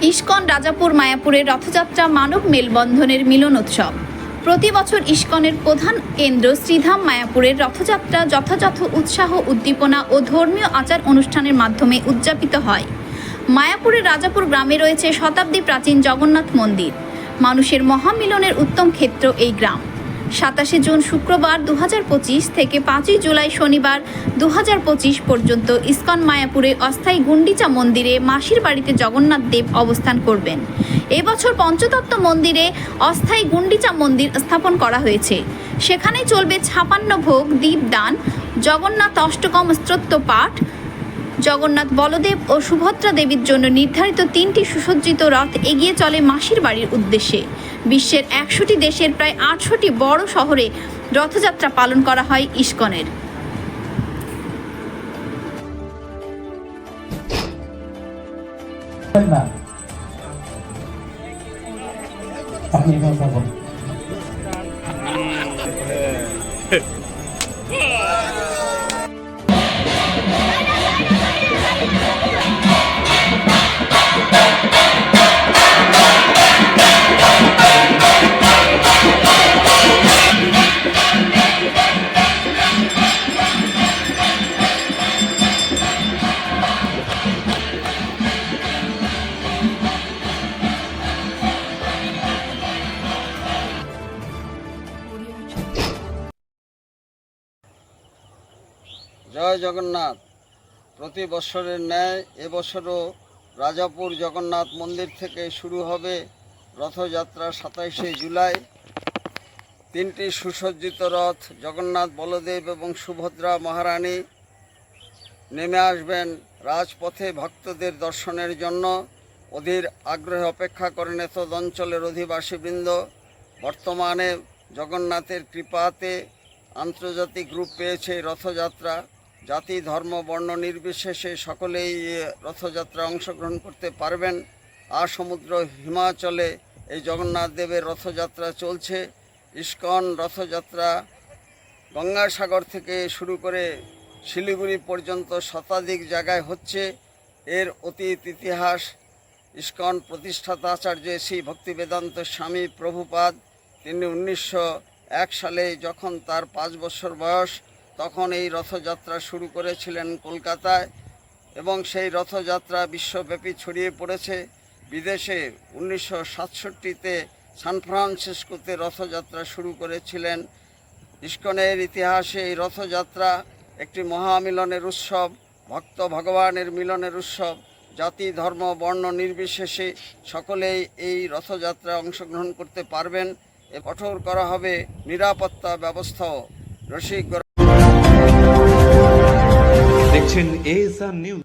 ISKCON Rajapur মায়াপুরের রথযাত্রা মানব মেলবন্ধনের মিলন উৎসব। প্রতি বছর ইস্কনের প্রধান কেন্দ্র শ্রীধাম মায়াপুরের রথযাত্রা যথাযথ উৎসাহ, উদ্দীপনা ও ধর্মীয় আচার অনুষ্ঠানের মাধ্যমে উদযাপিত হয়। মায়াপুরের রাজাপুর গ্রামে রয়েছে শতাব্দী প্রাচীন জগন্নাথ মন্দির। মানুষের মহামিলনের উত্তম ক্ষেত্র এই গ্রাম। সাতাশে জুন শুক্রবার দু হাজার পঁচিশ থেকে পাঁচই জুলাই শনিবার দু হাজার পঁচিশ পর্যন্ত ইস্কন মায়াপুরে অস্থায়ী গুন্ডিচা মন্দিরে মাসির বাড়িতে জগন্নাথ দেব অবস্থান করবেন। এবছর পঞ্চতত্ত্ব মন্দিরে অস্থায়ী গুন্ডিচা মন্দির স্থাপন করা হয়েছে। সেখানেই চলবে ছাপান্ন ভোগ, দীপদান, জগন্নাথ অষ্টকম স্তোত্র পাঠ জগন্নাথ বলদেব ও সুভদ্রা দেবীর জন্য নির্ধারিত তিনটি সুসজ্জিত রথ এগিয়ে চলে মাসির বাড়ির উদ্দেশ্যে। বিশ্বের একশোটি দেশের প্রায় আটশোটি বড় শহরে রথযাত্রা পালন করা হয় ইস্কনের। আপনি জয় জগন্নাথ। প্রতি বছরের ন্যায় এবছরও রাজাপুর জগন্নাথ মন্দির থেকে শুরু হবে রথযাত্রা সাতাইশে জুলাই। তিনটি সুসজ্জিত রথ জগন্নাথ, বলদেব এবং সুভদ্রা মহারানী নেমে আসবেন রাজপথে ভক্তদের দর্শনের জন্য। অধীর আগ্রহে অপেক্ষা করেন এতদ অঞ্চলের অধিবাসীবৃন্দ। বর্তমানে জগন্নাথের কৃপাতে আন্তর্জাতিক রূপ পেয়েছে রথযাত্রা। জাতি, ধর্ম, বর্ণ নির্বিশেষে সকলেই এ রথযাত্রা অংশগ্রহণ করতে পারবেন। আর সমুদ্র হিমাচলে এই জগন্নাথ দেবের রথযাত্রা চলছে। ইস্কন রথযাত্রা গঙ্গাসাগর থেকে শুরু করে শিলিগুড়ি পর্যন্ত শতাধিক জায়গায় হচ্ছে। এর অতীত ইতিহাস, ইস্কন প্রতিষ্ঠাতা আচার্য শ্রী ভক্তি বেদান্ত স্বামী প্রভুপাদ, তিনি উনিশশো এক সালে যখন তার পাঁচ বছর বয়স তখন এই রথযাত্রা শুরু করেছিলেন কলকাতায় এবং সেই রথযাত্রা বিশ্বব্যাপী ছড়িয়ে পড়েছে। বিদেশে উনিশশো সাতষট্টিতে সান ফ্রান্সিসকোতে রথযাত্রা শুরু করেছিলেন। ইস্কনের ইতিহাসে এই রথযাত্রা একটি মহামিলনের উৎসব, ভক্ত ভগবানের মিলনের উৎসব, জাতি, ধর্ম, বর্ণ নির্বিশেষে সকলেই এই রথযাত্রায় অংশগ্রহণ করতে পারবেন। এ কঠোর করা হবে নিরাপত্তা ব্যবস্থাও। রসিক দেখছেন এএসআর নিউজ